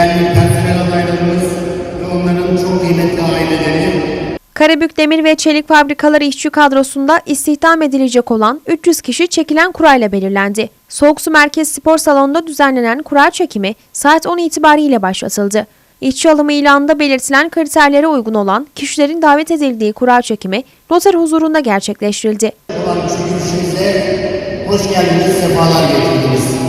değerli personel adaylarımız ve onların çok kıymetli aileleri, Karabük Demir ve Çelik Fabrikaları işçi kadrosunda istihdam edilecek olan 300 kişi çekilen kurayla belirlendi. Soğuk Su Merkez Spor Salonu'nda düzenlenen kura çekimi saat 10 itibariyle başlatıldı. İşçi alımı ilanında belirtilen kriterlere uygun olan kişilerin davet edildiği kura çekimi noter huzurunda gerçekleştirildi. olan hoş geldiniz, sefalar getirdiniz.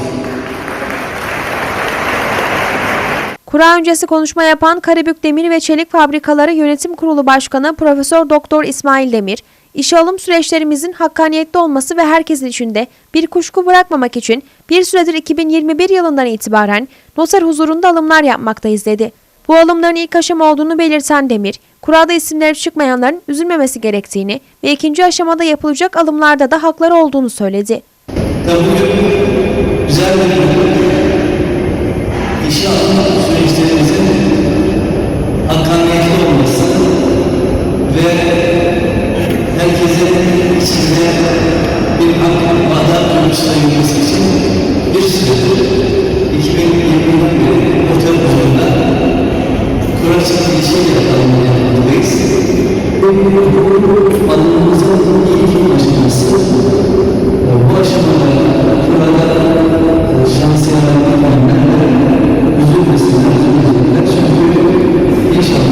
Kura öncesi konuşma yapan Karabük Demir ve Çelik Fabrikaları Yönetim Kurulu Başkanı Profesör Doktor İsmail Demir, işe alım süreçlerimizin hakkaniyetli olması ve herkesin içinde bir kuşku bırakmamak için bir süredir 2021 yılından itibaren noter huzurunda alımlar yapmaktayız dedi. Bu alımların ilk aşama olduğunu belirten Demir, kurada isimleri çıkmayanların üzülmemesi gerektiğini ve ikinci aşamada yapılacak alımlarda da hakları olduğunu söyledi. Tabii güzel bir সামনে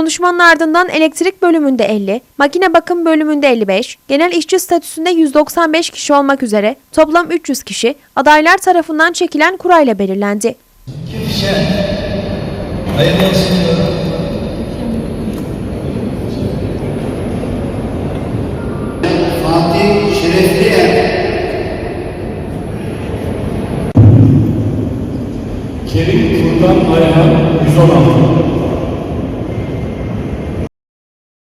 Konuşmanın ardından elektrik bölümünde 50, makine bakım bölümünde 55, genel işçi statüsünde 195 kişi olmak üzere toplam 300 kişi adaylar tarafından çekilen kurayla belirlendi. Kişi hayırlı olsun. Fatih Şerefliyer, Kerim Turdan Ayhan 116